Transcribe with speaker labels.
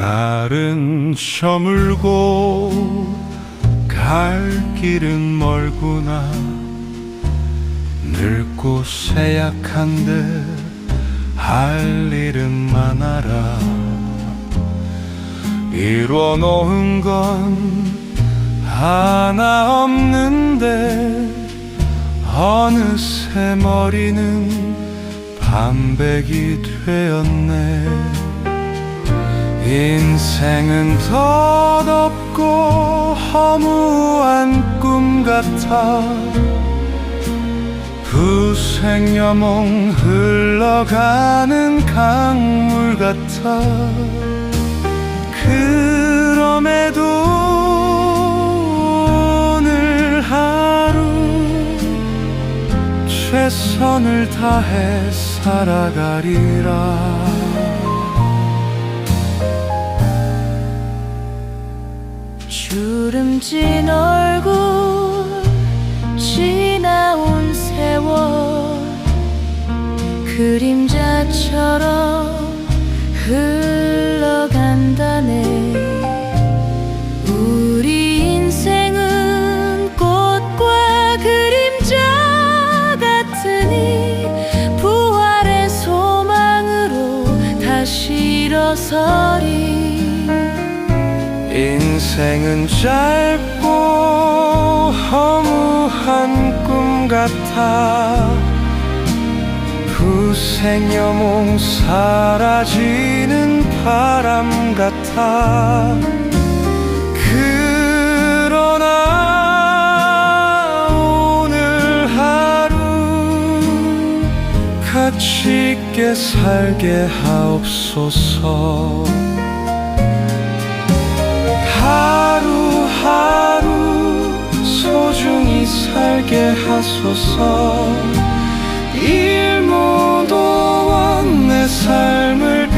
Speaker 1: 날은 저물고 갈 길은 멀구나. 늙고 쇠약한데 할 일은 많아라. 이뤄 놓은 건 하나 없는데 어느새 머리는 반백이 되었네 인생은 덧없고 허무한 꿈 같아. 부생여몽 흘러가는 강물 같아. 그럼에도 오늘 하루 최선을 다해 살아가리라
Speaker 2: 주름진 얼굴 지나온 세월. 그림자처럼 흘러간다네. 우리 인생은 꽃과 그림자 같으니 부활의 소망으로 다시 일어서리
Speaker 1: 인생은 짧고 허무한 꿈 같아. 부생여몽 사라지는 바람 같아. 그러나 오늘 하루 가치 있게 살게 하옵소서 하소서 일모도원 내 삶을